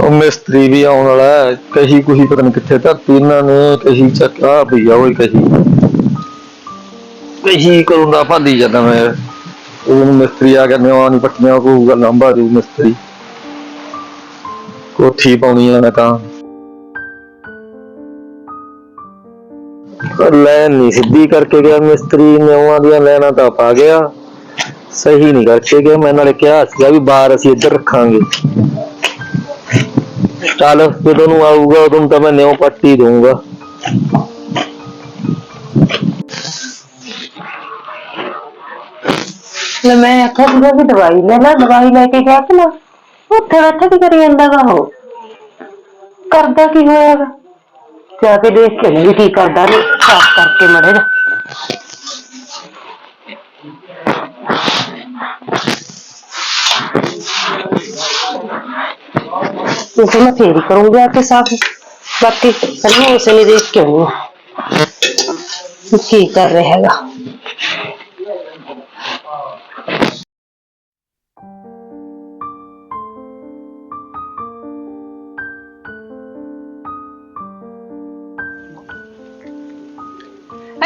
ਉਹ ਮਿਸਤਰੀ ਵੀ ਆਉਣ ਵਾਲਾ ਹੈ, ਕਹੀ ਕੁਹੀ ਪਤਾ ਨਹੀਂ ਕਿੱਥੇ ਧਰਤੀ ਇਹਨਾਂ ਨੇ, ਕਹੀ ਚੱਕਾ ਪਈ ਆ ਉਹ ਕਹੀ। ਕਹੀ ਕਰੂੰਗਾ ਭਾਦੀ ਜਾਂਦਾ ਮੈਂ। ਉਹ ਮਿਸਤਰੀ ਆ ਗਿਆ ਨਿਵਾ ਨਹੀਂ ਪੱਟੀਆਂ ਕਹੂਗਾ ਲੰਬਾ ਰੂ ਮਿਸਤਰੀ। ਕੋਠੀ ਪਾਉਣੀ ਆ ਮੈਂ ਤਾਂ। ਪਰ ਲੈਣ ਨਹੀਂ ਸਿੱਧੀ ਕਰਕੇ ਗਿਆ ਮਿਸਤਰੀ ਨਿਵਾਂ ਦੀਆਂ ਲੈਣਾ ਤਾਂ ਪਾ ਗਿਆ। ਸਹੀ ਨਹੀਂ ਕਰਕੇ ਗਿਆ, ਮੈਂ ਨਾਲੇ ਕਿਹਾ ਸੀਗਾ ਵੀ ਬਾਹਰ ਅਸੀਂ ਇੱਧਰ ਰੱਖਾਂਗੇ। ਚੱਲ, ਜਦੋਂ ਨੂੰ ਆਊਗਾ, ਉਦੋਂ ਤਾਂ ਮੈਂ ਨਿਉ ਪੱਟੀ ਦਊਂਗਾ। ਲੈ ਮੈਂ ਆਖਿਆ ਸੀਗਾ ਵੀ ਦਵਾਈ ਲੈ ਲੈ, ਦਵਾਈ ਲੈ ਕੇ ਗਿਆ ਕਿ ਨਾ, ਉੱਥੇ ਬੈਠਾ ਕੀ ਕਰੀ ਜਾਂਦਾ ਗਾ ਉਹ? ਕਰਦਾ ਕੀ ਹੋਇਆ ਗਾ? ਜਾ ਕੇ ਦੇਖ ਕੇ ਨਹੀਂ ਕੀ ਕਰਦਾ ਨੇ ਸਾਫ਼ ਕਰਕੇ ਮੜੇ ਦਾ ਇਹ ਮੈਂ ਫੇਰ ਹੀ ਕਰੂੰਗੀ ਆ ਕੇ ਸਾਫ਼। ਬਾਕੀ ਪਹਿਲਾਂ ਉਸੇ ਨੇ ਦੇਖ ਕੇ ਆਉਂਗਾ ਕੀ ਕਰ ਰਿਹਾ ਹੈਗਾ।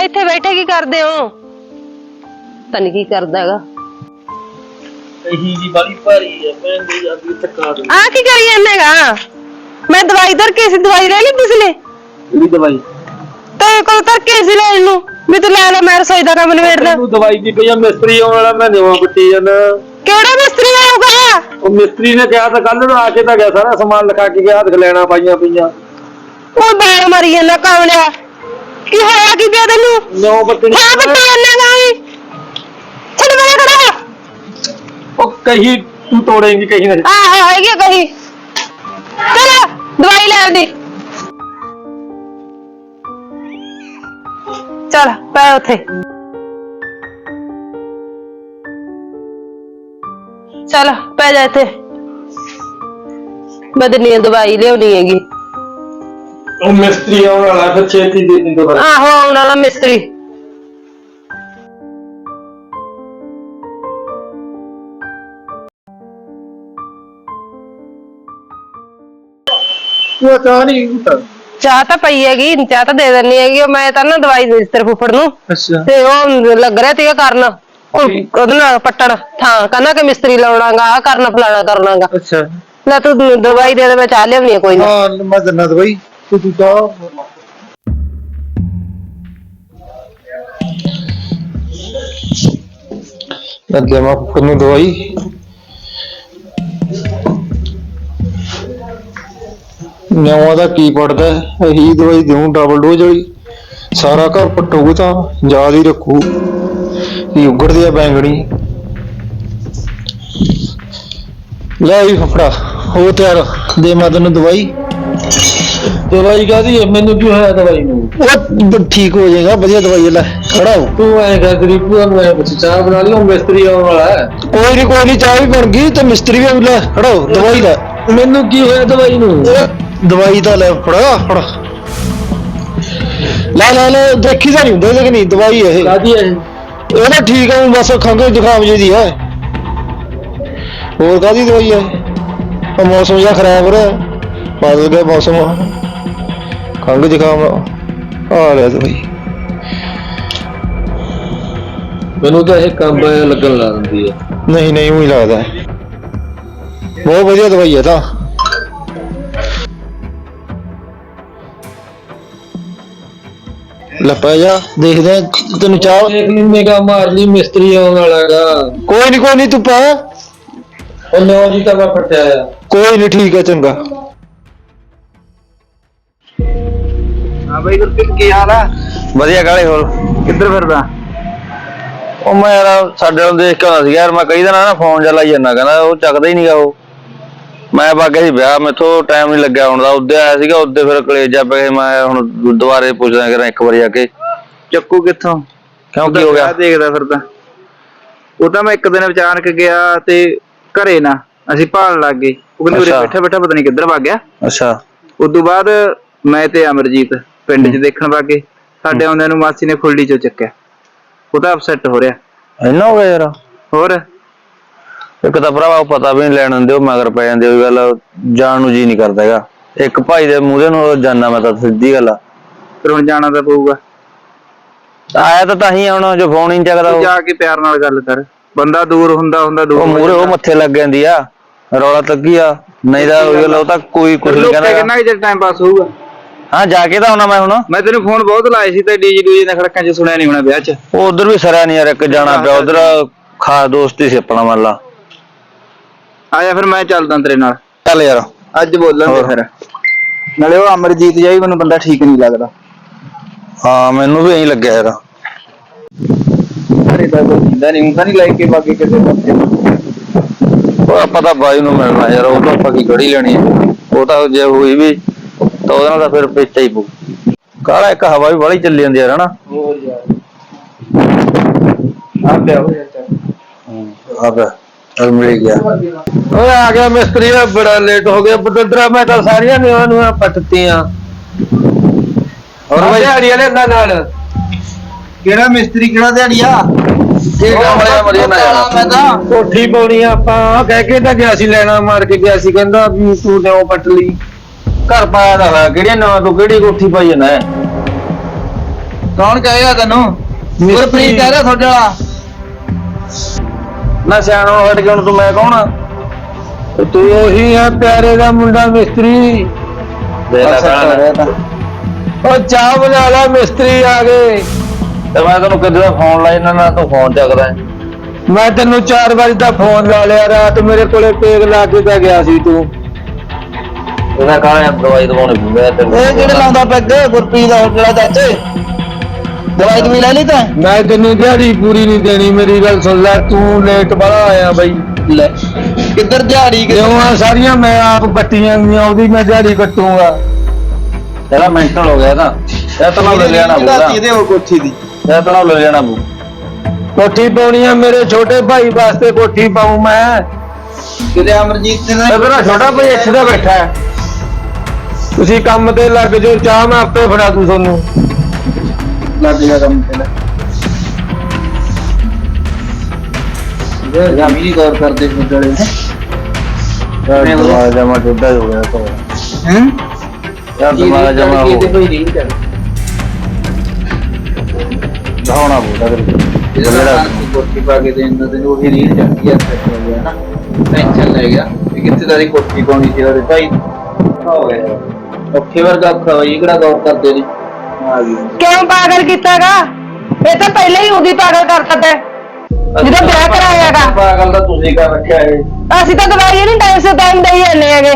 ਇੱਥੇ ਬੈਠੇ ਕੀ ਕਰਦੇ ਹੋ? ਤਨ ਕੀ ਕਰਦਾ ਹੈਗਾ। ਕਹੀ ਜੀ ਬੜੀ ਭਾਰੀ ਹੈ ਮੈਂ ਦੇ ਜਾਂਦੀ ਥਕਾ ਦੇ। ਆ ਕੀ ਕਰੀ ਜਾਂਦੇਗਾ ਮੈਂ ਦਵਾਈ ਦਰ ਕੇ ਸੀ ਦਵਾਈ ਲੈ ਲਈ ਪਿਛਲੇ? ਜਿਹੜੀ ਦਵਾਈ? ਤੇ ਕੋਲ ਤਰ ਕੇ ਸੀ ਲੈਣ ਨੂੰ ਵੀ ਤੂੰ ਲੈ ਲੈ ਮੈਂ ਰਸੋਈ ਦਾ ਕੰਮ ਨਿਬੇੜਦਾ ਤੈਨੂੰ ਦਵਾਈ ਦੀ ਪਈ ਆ? ਮਿਸਤਰੀ ਆਉਣ ਵਾਲਾ ਮੈਂ ਨਿਵਾ ਪੱਟੀ ਜਾਂਦਾ। ਕਿਹੜਾ ਮਿਸਤਰੀ ਆਊਗਾ ਉਹ ਮਿਸਤਰੀ ਨੇ ਕਿਹਾ ਤਾਂ ਕੱਲ ਨੂੰ ਆ ਕੇ ਤਾਂ ਗਿਆ ਸਾਰਾ ਸਮਾਨ ਲਿਖਾ ਕੇ ਗਿਆ ਹੱਥ ਲੈਣਾ ਪਾਈਆਂ ਪਈਆਂ। ਉਹ ਬੈਲ ਮਾਰੀ ਜਾਂਦਾ ਕਾਮਲਿਆ। ਕੀ ਹੋਇਆ ਕੀ ਪਿਆ ਤੈਨੂੰ? ਨਿਵਾ ਪੱਟੀ ਹਾਂ ਬੱਟੀ ਜਾਂਦਾ ਕਹੀ ਤੂੰ ਤੋੜੇਂਗੀ ਕਹੀ ਨਾ ਆਹ ਹੈਗੀ ਆ ਕਹੀ। ਚਲ ਦਵਾਈ ਲੈ ਆਂਦੀ ਚਲ ਪੈ ਉੱਥੇ। ਚਲ ਪੈ ਜਾ ਇੱਥੇ। ਬਦਨੀ ਦਵਾਈ ਲਿਆਉਣੀ ਹੈਗੀ। ਉਹ ਮਿਸਤਰੀ ਆਉਣ ਵਾਲਾ ਫਿਰ ਛੇਤੀ ਦੇ ਦਿੰਦੇ ਬਸ ਆਹੋ ਆਉਣ ਵਾਲਾ ਮਿਸਤਰੀ। ਤੂੰ ਚਾਹ ਨਹੀਂ ਹੁੰਦਾ ਚਾਹ ਤਾਂ ਪਈ ਹੈਗੀ ਚਾਹ ਤਾਂ ਦੇ ਦਿੰਨੀ ਹੈਗੀ ਉਹ ਮੈਂ ਤਾਂ ਨਾ ਦਵਾਈ ਦੇ ਦਿੱਤੀ ਤੇਰੇ ਫੁੱਫੜ ਨੂੰ। ਅੱਛਾ। ਤੇ ਉਹ ਲੱਗ ਰਿਹਾ ਸੀਗਾ ਕਰਨ। ਉਹ ਉਹਦੇ ਨਾਲ ਪੱਟਣ। ਥਾਂ ਕਹਿੰਦਾ ਕਿ ਮਿਸਤਰੀ ਲਾਉਣਾਗਾ ਆ ਕਰਨਾ ਫਲਾਣਾ ਕਰਨਾਗਾ। ਅੱਛਾ। ਲੈ ਤੂੰ ਦਵਾਈ ਦੇ ਦੇ ਮੈਂ ਚਾਹ ਲਿਆਉਣੀ ਆ ਕੋਈ ਨਾ। ਹਾਂ ਮੈਂ ਦਿੰਦਾ ਦਵਾਈ। ਤੂੰ ਤੂੰ ਲੱਗਿਆ ਮੈਂ ਫੁੱਫੜ ਨੂੰ ਦਵਾਈ। ਨਿਆਵਾਂ ਦਾ ਕੀ ਪੜਦਾ ਇਹੀ ਦਵਾਈ ਦਿਉ ਡਬਲ ਡੋਜ਼ ਵਾਲੀ। ਸਾਰਾ ਘਰ ਪਟੋਗੇ ਤਾਂ ਯਾਦ ਹੀ ਰੱਖੂ। ਕੀ ਉਗੜਦੀ ਆ ਬੈਂਗਣੀ। ਲੈ ਵੀ ਫਫੜਾ ਹੋ ਤਿਆਰ। ਦੇ ਮੈਂ ਤੈਨੂੰ ਦਵਾਈ। ਦਵਾਈ ਕਾਦੀ ਮੈਨੂੰ ਕੀ ਹੋਇਆ ਦਵਾਈ ਨੂੰ? ਉਹ ਠੀਕ ਹੋ ਜਾਏਗਾ ਵਧੀਆ ਦਵਾਈ ਲੈ ਖੜਾ ਹੋ। ਤੂੰ ਐ ਕਰ ਗਰੀਬ ਨੂੰ ਮੈਂ ਪੁੱਛ ਚਾਹ ਬਣਾ ਲਈ ਉਹ ਮਿਸਤਰੀ ਆਉਣ ਵਾਲਾ ਹੈ। ਕੋਈ ਨਹੀਂ ਕੋਈ ਨਹੀਂ ਚਾਹ ਵੀ ਬਣ ਗਈ ਤੇ ਮਿਸਤਰੀ ਵੀ ਲੈ ਖੜਾ ਹੋ ਦਵਾਈ ਲੈ। ਮੈਨੂੰ ਕੀ ਹੋਇਆ ਦਵਾਈ ਨੂੰ? ਦਵਾਈ ਤਾਂ ਲੈ ਫੜਾ ਫੜਾ। ਲੈ ਲੈ ਲੈ ਦੇਖੀ ਤਾਂ ਨਹੀਂ ਹੁੰਦੇ ਲੇਕਿਨ ਨਹੀਂ ਦਵਾਈ ਇਹ। ਕਾਦੀ ਹੈ ਇਹ? ਨਾ ਠੀਕ ਹੈ ਬਸ ਖੰਘ ਜ਼ੁਕਾਮ ਜਿਹੀ ਦੀ ਹੈ ਹੋਰ ਕਾਦੀ ਦਵਾਈ ਹੈ ਉਹ ਮੌਸਮ ਜਿਹਾ ਖਰਾਬ ਹੋ ਰਿਹਾ। ਬਦਲ ਗਿਆ ਮੌਸਮ ਖੰਘ ਜ਼ੁਕਾਮ ਆ। ਲਿਆ ਦਵਾਈ। ਮੈਨੂੰ ਤਾਂ ਇਹ ਕੰਮ ਲੱਗਣ ਲੱਗ ਜਾਂਦੀ ਹੈ ਨਹੀਂ ਨਹੀਂ ਉਹੀ ਲੱਗਦਾ। ਹੈ। ਬਹੁਤ ਵਧੀਆ ਦਵਾਈ ਹੈ ਤਾਂ। ਲੈ ਪੈ ਜਾ ਦੇਖਦੇ ਆ ਤੈਨੂੰ ਚਾਹ ਇੱਕ ਨਿਗਾ ਮਾਰ ਲਈ ਮਿਸਤਰੀ ਆਉਣ ਵਾਲਾਗਾ ਕੋਈ ਨਹੀਂ ਕੋਈ ਨਹੀਂ ਤੂੰ ਪਾ। ਉਹ ਨੌ ਜੀ ਤਾਂ ਮੈਂ ਫਟਿਆ ਆ। ਕੋਈ ਨਹੀਂ ਠੀਕ ਹੈ ਚੰਗਾ। ਹਾਂ ਬਈ ਗੁਰਪ੍ਰੀਤ ਕੀ ਹਾਲ ਆ? ਵਧੀਆ ਕਾਲੇ ਹੋਰ। ਕਿੱਧਰ ਫਿਰਦਾ? ਉਹ ਮੈਂ ਯਾਰ ਸਾਡੇ ਨੂੰ ਦੇਖ ਕੇ ਆਉਂਦਾ ਸੀ ਯਾਰ ਮੈਂ ਕਈ ਦਿਨ ਨਾ ਫੋਨ ਜਾ ਲਾਈ ਜਾਂਦਾ ਕਹਿੰਦਾ ਉਹ ਚੱਕਦਾ ਹੀ ਨਹੀਂਗਾ ਉਹ। ਮੈਂ ਬਾਗੇ ਸੀ ਵਿਆਹ ਮੈਥੋਂ ਟਾਈਮ ਨਹੀਂ ਲੱਗਿਆ ਹੁਣ ਦਾ। ਉੱਦੇ ਆਇਆ ਸੀਗਾ ਉੱਦੇ ਫਿਰ ਕਲੇਜਾ ਪੈ ਗਿਆ ਮੈਂ ਹੁਣ ਦੁਬਾਰੇ ਪੁੱਛਦਾ ਕਰਾਂ ਇੱਕ ਵਾਰੀ ਆ ਕੇ। ਚੱਕੂ ਕਿੱਥੋਂ? ਕਿਉਂ ਕੀ ਹੋ ਗਿਆ? ਦੇਖਦਾ ਫਿਰਦਾ ਉਹ ਤਾਂ ਮੈਂ ਇੱਕ ਦਿਨ ਅਚਾਨਕ ਗਿਆ ਤੇ ਘਰੇ ਨਾ ਅਸੀਂ ਭਾਲ ਲੱਗ ਗਏ। ਉਹ ਕਹਿੰਦੇ ਉਰੇ ਅੱਛਾ। ਬੈਠਾ ਬੈਠਾ ਪਤਾ ਨਹੀਂ ਕਿੱਧਰ ਵਗ ਗਿਆ। ਅੱਛਾ। ਉਸ ਤੋਂ ਬਾਅਦ ਮੈਂ ਤੇ ਅਮਰਜੀਤ ਪਿੰਡ 'ਚ ਦੇਖਣ ਵਾਗੇ ਸਾਡੇ ਆਉਂਦਿਆਂ ਨੂੰ ਮਾਸੀ ਨੇ ਖੁੱਲੀ 'ਚੋਂ ਚੱਕਿਆ। ਉਹ ਤਾਂ ਅਪਸੈਟ ਹੋ ਰਿਹਾ। ਇੰਨਾ ਹੋ ਗਿਆ ਯਾਰ। ਹੋਰ? ਇੱਕ ਤਾਂ ਭਰਾਵਾ ਉਹ ਪਤਾ ਵੀ ਨਹੀਂ ਲੈਣ ਦਿੰਦੇ ਉਹ ਮਗਰ ਪੈ ਜਾਂਦੇ ਉਹ ਗੱਲ ਜਾਣ ਨੂੰ ਜੀ ਨਹੀਂ ਕਰਦਾ ਹੈਗਾ। ਇੱਕ ਭਾਈ ਦੇ ਮੂਹਰੇ ਨੂੰ ਜਾਨਾ ਮੈਂ ਤਾਂ ਸਿੱਧੀ ਗੱਲ ਆ। ਫਿਰ ਹੁਣ ਜਾਣਾ ਤਾਂ ਪਊਗਾ। ਆਇਆ ਤਾਂ ਤਾਂ ਹੀ ਹੁਣ ਜੋ ਫੋਨ ਹੀ ਚੱਕਦਾ ਤੂੰ ਉਹ। ਜਾ ਕੇ ਪਿਆਰ ਨਾਲ ਗੱਲ ਕਰ। ਬੰਦਾ ਦੂਰ ਹੁੰਦਾ ਹੁੰਦਾ ਦੂਰ ਉਹ ਹੋ ਮੂਹਰੇ ਉਹ। ਮੱਥੇ ਲੱਗ ਜਾਂਦੀ ਆ ਰੌਲਾ ਲੱਗੀ ਆ ਨਹੀਂ ਤਾਂ ਉਹ ਗੱਲ ਉਹ ਤਾਂ ਕੋਈ ਕੁਝ ਨਹੀਂ ਲੋਕਾਂ ਕਹਿੰਦਾ ਕਿੰਨਾ ਕਿ ਚਿਰ ਟਾਈਮ ਪਾਸ ਹੋਊਗਾ? ਹਾਂ ਜਾ ਕੇ ਤਾਂ ਆਉਣਾ ਮੈਂ ਹੁਣ। ਮੈਂ ਤੈਨੂੰ ਫੋਨ ਬਹੁਤ ਲਾਏ ਸੀ ਤੇ ਡੀਜੀ ਡੂਜੀ ਨੇ ਖੜਕਾਂ 'ਚ ਸੁਣਿਆ ਨਹੀਂ ਹੋਣਾ ਵਿਆਹ 'ਚ। ਉਹ ਉਧਰ ਵੀ ਸਰਿਆ ਨਹੀਂ ਯਾਰ ਇੱਕ ਜਾਣਾ ਪਿਆ ਉਧਰ ਖਾਸ ਦੋਸਤੀ ਸੀ ਆਪਣਾ ਮੰਨ ਲਾ। ਆ ਜਾ ਫਿਰ ਮੈਂ ਚੱਲਦਾ ਤੇਰੇ ਨਾਲ। ਚੱਲ ਯਾਰ ਅੱਜ ਬੋਲਾਂਗੇ ਹੋਰ। ਫਿਰ। ਨਾਲੇ ਉਹ ਅਮਰਜੀਤ ਜਾਈ ਮੈਨੂੰ ਬੰਦਾ ਠੀਕ ਨਹੀਂ ਲੱਗਦਾ। ਹਾਂ ਮੈਨੂੰ ਵੀ ਐਂ ਲੱਗਿਆ ਯਾਰ ਅਰੇ ਤਾਂ ਕੋਈ ਜਿੰਦਾ ਨਹੀਂ ਹੁੰਦਾ ਨਹੀਂ ਲੈ ਕੇ ਬਾਕੀ ਕਿਸੇ ਪਾਸੇ ਉਹ ਆਪਾਂ ਤਾਂ ਬਾਈ ਨੂੰ ਮਿਲਣਾ ਯਾਰ ਉਹ ਤਾਂ ਆਪਾਂ ਕੀ ਗੜੀ ਲੈਣੀ ਹੈ। ਉਹ ਤਾਂ ਜੇ ਹੋਈ ਵੀ ਤਾਂ ਉਹਦੇ ਨਾਲ ਤਾਂ ਫਿਰ ਪੇਚਾ ਹੀ ਪਊ। ਕਾਲਾ ਇੱਕ ਹਵਾ ਵੀ ਬੜੀ ਚੱਲੀ ਜਾਂਦੀ ਯਾਰ ਹਨਾ? ਹੋਰ ਯਾਰ। ਆ ਪਿਆ ਹੋ ਜਾਂਦਾ ਆਪ ਅਰ ਮਿਲ ਗਿਆ ਓਏ ਆ ਗਿਆ ਮਿਸਤਰੀ ਆ ਬੜਾ ਲੇਟ ਹੋ ਗਿਆ। ਬਦੰਦਰਾ ਮੈਂ ਤਾਂ ਸਾਰੀਆਂ ਨਿਆਂ ਨੂੰ ਪੱਟਤੀਆਂ। ਹੋਰ ਬਾਈ? ਦਿਹਾੜੀ ਵਾਲੇ ਦਾ ਨਾਲ। ਕਿਹੜਾ ਮਿਸਤਰੀ ਕਿਹੜਾ ਦਿਹਾੜੀਆ? ਕੀ ਕੰਮ ਲਿਆ ਮਰੀਆ ਨਾ ਯਾਰ ਮੈਂ ਤਾਂ। ਕੋਠੀ ਪਾਉਣੀ ਆ ਆਪਾਂ। ਕਹਿ ਕੇ ਤਾਂ ਗਿਆ ਸੀ ਲੈਣਾ ਮਾਰ ਕੇ ਗਿਆ ਸੀ। ਕਹਿੰਦਾ ਵੀ ਤੂੰ ਨਿਉ ਪੱਟ ਲਈ। ਘਰ ਪਾਇਆ ਦਾ ਹੋਇਆ ਕਿਹੜੀਆਂ ਨਵਾਂ ਤੂੰ ਕਿਹੜੀ ਕੋਠੀ ਪਾਈ ਜਾਂਦਾ ਹੈ? ਕੌਣ ਕਹੇਗਾ ਤੈਨੂੰ? ਗੁਰਪ੍ਰੀਤ ਕਹਿ ਰਿਹਾ ਤੁਹਾਡੇ ਵਾਲਾ। ਨਾ ਸਿਆਣੋ ਹਟ ਕੇ ਹੁਣ ਤੂੰ ਮੈਂ ਕੌਣ ਆ? ਤੂੰ ਉਹੀ ਆ ਪਿਆਰੇ ਦਾ ਮੁੰਡਾ ਮਿਸਤਰੀ। ਦੇ ਲੈ ਕਾਲਾ ਤਾਂ। ਉਹ ਚਾਹ ਬਣਾ ਲੈ ਮਿਸਤਰੀ ਆ ਗਏ। ਤੇ ਮੈਂ ਤੈਨੂੰ ਕਿੱਦਾਂ ਦਾ ਫੋਨ ਲਾਇਆ ਇਹਨਾਂ ਨਾਲ ਤੂੰ ਫੋਨ ਚੱਕਦਾ। ਮੈਂ ਤੈਨੂੰ ਚਾਰ ਵਾਰੀ ਦਾ ਫੋਨ ਲਾ ਲਿਆ ਰਾਤ ਮੇਰੇ ਕੋਲੇ ਪੇਗ ਲਾ ਕੇ ਤਾਂ ਗਿਆ ਸੀ ਤੂੰ। ਇਹਦਾ ਕਾਲਾ ਦਵਾਈ ਦਵਾਉਣੀ ਪੂਗਾ ਤੈਨੂੰ ਇਹ ਜਿਹੜੇ ਲਾਉਂਦਾ ਪੈਗ ਗੁਰਪ੍ਰੀਤ ਦਾ ਜਿਹੜਾ ਚਾਚੇ? ਦਵਾਈ ਦਵਾਈ ਲੈ ਲਈ ਤਾਂ? ਮੈਂ ਤੈਨੂੰ ਦਿਹਾੜੀ ਪੂਰੀ ਨਹੀਂ ਦੇਣੀ ਮੇਰੀ ਗੱਲ ਸੁਣ ਲੈ ਤੂੰ ਲੇਟ ਬੜਾ ਆਇਆ ਬਈ। ਲੈ ਕਿੱਧਰ ਦਿਹਾੜੀ ਕਿਉਂ ਆ ਸਾਰੀਆਂ ਮੈਂ ਆਪ ਕੱਟੀਆਂ ਗਈਆਂ ਉਹਦੀ ਮੈਂ ਦਿਹਾੜੀ ਕੱਟੂਗਾ। ਤੇਰਾ ਮੈਂਟਲ ਹੋ ਗਿਆ ਤਾਂ ਇਹ ਤਾਂ ਲੈ ਲੈਣਾ ਪੂਗਾ ਇਹਦੇ ਉਹ ਕੋਠੀ ਦੀ? ਇਹ ਤਾਂ ਲੈ ਲੈਣਾ ਪੂ ਕੋਠੀ ਪਾਉਣੀ ਆ ਮੇਰੇ ਛੋਟੇ ਭਾਈ ਵਾਸਤੇ ਕੋਠੀ ਪਾਉ ਮੈਂ। ਕਿਤੇ ਅਮਰਜੀਤ ਸਿੰਘ ਇਹ ਮੇਰਾ ਛੋਟਾ ਭਾਈ ਇੱਥੇ ਦਾ ਬੈਠਾ ਹੈ। ਤੁਸੀਂ ਕੰਮ ਤੇ ਲੱਗ ਜਾਓ ਚਾਹ ਮੈਂ ਆਪੇ ਫੜਾ ਦੂੰ ਤੁਹਾਨੂੰ। ਗਿਆ ਕੰਮ ਤੇ ਇਹ ਜਾਂ ਵੀ ਗੌਰ ਕਰਦੇ ਫੁੱਟੜੇ ਯਾਰ ਦਿਮਾਗ ਜਮਾ ਟੁੱਟਾ ਹੋ ਗਿਆ ਤਾਂ ਹੈ ਯਾਰ ਦਿਮਾਗ ਜਮਾ ਹੋ ਕੋਈ ਨਹੀਂ ਕਰ ਧਾਉਣਾ ਪੂਗਾ ਜਿਹੜਾ ਕੋਠੀ ਪਾ ਕੇ ਦੇਣ ਦਾ ਤੈਨੂੰ ਉਹੀ ਰੀਲ ਚੜਦੀ ਆ ਸੈੱਟ ਹੋ ਗਿਆ ਨਾ ਟੈਨਸ਼ਨ ਲੈ ਗਿਆ ਵੀ ਕਿੱਥੇ ਦਾ ਦੀ ਕੋਠੀ ਪਾਉਣੀ ਸੀ ਉਹਦੇ ਭਾਈ ਹੋ ਗਿਆ ਔਖੇ ਵਰਗਾ ਔਖਾ ਹੋਈ ਕਿਹੜਾ ਗੌਰ ਕਰਦੇ ਨੇ ਆ ਗਈ ਕਿਉਂ ਪਾਗਲ ਕੀਤਾਗਾ? ਇਹ ਤਾਂ ਪਹਿਲਾਂ ਹੀ ਉਹਦੀ ਪਾਗਲ ਕਰਤਾ ਤੈਂ ਜਦੋਂ ਵਿਆਹ ਕਰਾਇਆਗਾ ਪਾਗਲ ਦਾ ਤੁਸੀਂ ਕਰ ਰੱਖਿਆ ਇਹ। ਅਸੀਂ ਤਾਂ ਦਵਾਈ ਨਹੀਂ ਟਾਈਮ ਸੇ ਟਾਈਮ ਦੇਈ ਜਾਂਦੇ ਹੈਗੇ।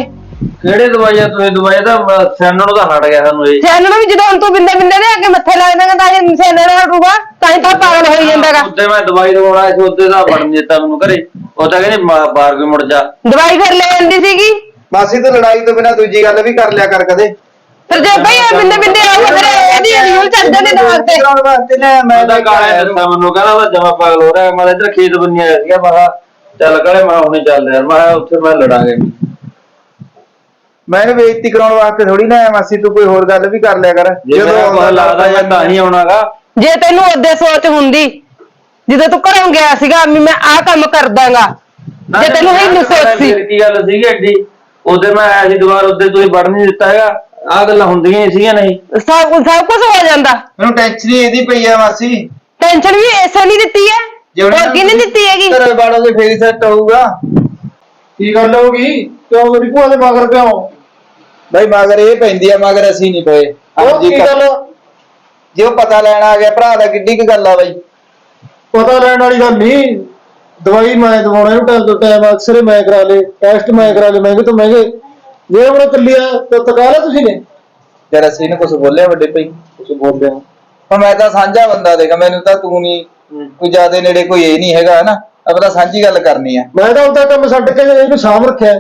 ਕਿਹੜੇ ਦਵਾਈਆਂ ਤੁਸੀਂ ਦਵਾਈ ਦਾ ਸੈਨਣ ਤਾਂ ਹਟ ਗਿਆ ਸਾਨੂੰ ਇਹ। ਸੈਨ ਨੂੰ ਵੀ ਜਦੋਂ ਤੂੰ ਬਿੰਦੇ ਬਿੰਦੇ ਦੇ ਅੱਗੇ ਮੱਥੇ ਲੱਗ ਜਾਏਗਾ ਤਾਂ ਇਹ ਸੈਨ ਨਾਲ ਹਟੂਗਾ ਤਾਂ ਹੀ ਤਾਂ ਪਾਗਲ ਹੋਈ ਜਾਂਦਾਗਾ ਉੱਤੇ ਮੈਂ ਦਵਾਈ ਦਵਾਉਣਾ ਸੀ ਉੱਤੇ ਦਾ ਬਣ ਦਿੱਤਾ ਮੈਨੂੰ ਘਰੇ। ਉਹ ਤਾਂ ਕਹਿੰਦੇ ਬਾਹਰ ਵੀ ਮੁੜ ਜਾ। ਦਵਾਈ ਫਿਰ ਲੈ ਜਾਂਦੀ ਸੀਗੀ। ਮਾਸੀ ਤੋਂ ਲੜਾਈ ਤੋਂ ਬਿਨਾ ਦੂਜੀ ਗੱਲ ਵੀ ਕਰ ਲਿਆ ਕਰ ਕਦੇ। ਫਿਰ ਜੇ ਭਈ ਇਹ ਬਿੰਦੇ ਬਿੰਦੇ ਰਹੂਗਾ ਫਿਰ ਇਹਦੀ ਰਿਊਲ ਚੱਲ ਜਾਂਦੇ ਦਿਮਾਗ ਤੇ। ਕਰਾਉਣ ਵਾਸਤੇ ਨਾ ਮੈਂ ਮੈਂ ਤਾਂ ਕਾਲੇ ਦੱਸਿਆ ਮੈਨੂੰ ਕਹਿੰਦਾ ਉਹ ਜਮਾ ਪਾਗਲ ਹੋ ਰਿਹਾ। ਮੈਂ ਇੱਧਰ ਖੇਤ ਬੰਨਿਆ ਸੀਗਾ ਮੈਂ ਕਿਹਾ ਚੱਲ ਕਾਲੇ ਮੈਂ ਹੁਣੇ ਚੱਲ ਯਾਰ ਮੈਂ ਕਿਹਾ ਉੱਥੇ ਮੈਂ ਲੜਾਂਗੇ। ਮੈਂ ਬੇਇੱਜ਼ਤੀ ਕਰਾਉਣ ਵਾਸਤੇ ਥੋੜੀ ਨਾ ਆਇਆ ਮਾਸੀ ਤੂੰ ਕੋਈ ਹੋਰ ਗੱਲ ਵੀ ਕਰ ਲਿਆ ਕਰ। ਜੇ ਮਨ ਲੱਗਦਾ ਜਾਂ ਤਾਂ ਹੀ ਆਉਣਾਗਾ। ਜੇ ਤੈਨੂੰ ਉਹਦੇ ਸੋਚ ਹੁੰਦੀ ਜਦੋਂ ਤੂੰ ਘਰੋਂ ਗਿਆ ਸੀਗਾ ਵੀ ਮੈਂ ਆਹ ਕੰਮ ਕਰ ਦਾਂਗਾ ਜੇ ਤੈਨੂੰ ਇਹ ਨਹੀਂ ਸੋਚ ਸੀ ਕੀ ਗੱਲ ਸੀਗੀ ਐਡੀ। ਉਹਦੇ ਮੈਂ ਆਇਆ ਸੀ ਦੁਬਾਰ ਉੱਤੇ ਤੁਸੀਂ ਵੜ ਨਹੀਂ ਦਿੱਤਾ ਹੈਗਾ। ਆਹ ਗੱਲਾਂ ਹੁੰਦੀਆਂ ਹੀ ਸੀਗੀਆਂ ਨਹੀਂ। ਸਭ ਕੁਝ ਸਭ ਕੁਝ ਹੋ ਜਾਂਦਾ। ਮੈਨੂੰ ਟੈਨਸ਼ਨ ਹੀ ਇਹਦੀ ਪਈ ਆ ਮਾਸੀ। ਟੈਨਸ਼ਨ ਵੀ ਐਸਾ ਨਹੀਂ ਦਿੱਤੀ ਹੈ। ਹੋਰ ਕਿਹਨੇ ਦਿੱਤੀ ਹੈਗੀ? ਘਰੇ ਬਾੜੋ ਦੇ ਫੇਰ ਸੈੱਟ ਹੋਊਗਾ। ਕੀ ਗੱਲ ਹੋਗੀ ਕਿਉਂ ਮੇਰੀ ਭੂਆ ਦੇ ਮਗਰ ਕਿਉਂ ਬਈ ਮਗਰ ਇਹ ਪੈਂਦੀ ਆ ਮਗਰ ਅਸੀਂ ਨਹੀਂ ਪਏ। ਉਹ ਕੀ ਗੱਲ? ਜੇ ਉਹ ਪਤਾ ਲੈਣ ਆ ਗਿਆ ਭਰਾ ਦਾ ਕਿੱਡੀ ਕੁ ਗੱਲ ਆ ਬਈ। ਪਤਾ ਲੈਣ ਵਾਲੀ ਗੱਲ ਨਹੀਂ। ਦਵਾਈ ਮੈਂ ਦਵਾਉਣਾ ਇਹਨੂੰ ਟਾਈਮ ਤੋਂ ਟਾਈਮ ਅਕਸਰ ਮੈਂ ਕਰਾ ਲੇ ਟੈਸਟ ਮੈਂ ਕਰਾ ਲੇ ਮਹਿੰਗੇ ਤੋਂ ਮਹਿੰਗੇ। ਜੇ ਹੁਣ ਕੱਲੀ ਆ ਤਾਂ ਤਕਾ ਲਿਆ ਤੁਸੀਂ ਨੇ? ਯਾਰ ਅਸੀਂ ਨੇ ਕੁਝ ਬੋਲਿਆ ਵੱਡੇ ਭਾਈ। ਤੁਸੀਂ ਬੋਲਦੇ ਹੋ ਪਰ ਮੈਂ ਤਾਂ ਸਾਂਝਾ ਬੰਦਾ ਦੇਖ ਮੈਨੂੰ ਤਾਂ ਤੂੰ ਨਹੀਂ ਕੋਈ ਜ਼ਿਆਦੇ ਨੇੜੇ ਕੋਈ ਇਹ ਨਹੀਂ ਹੈਗਾ ਹਨਾ? ਆਪਾਂ ਤਾਂ ਸਾਂਝੀ ਗੱਲ ਕਰਨੀ ਆ। ਮੈਂ ਤਾਂ ਉਹਦਾ ਕੰਮ ਛੱਡ ਕੇ ਇਹਨੂੰ ਸਾਂਭ ਰੱਖਿਆ।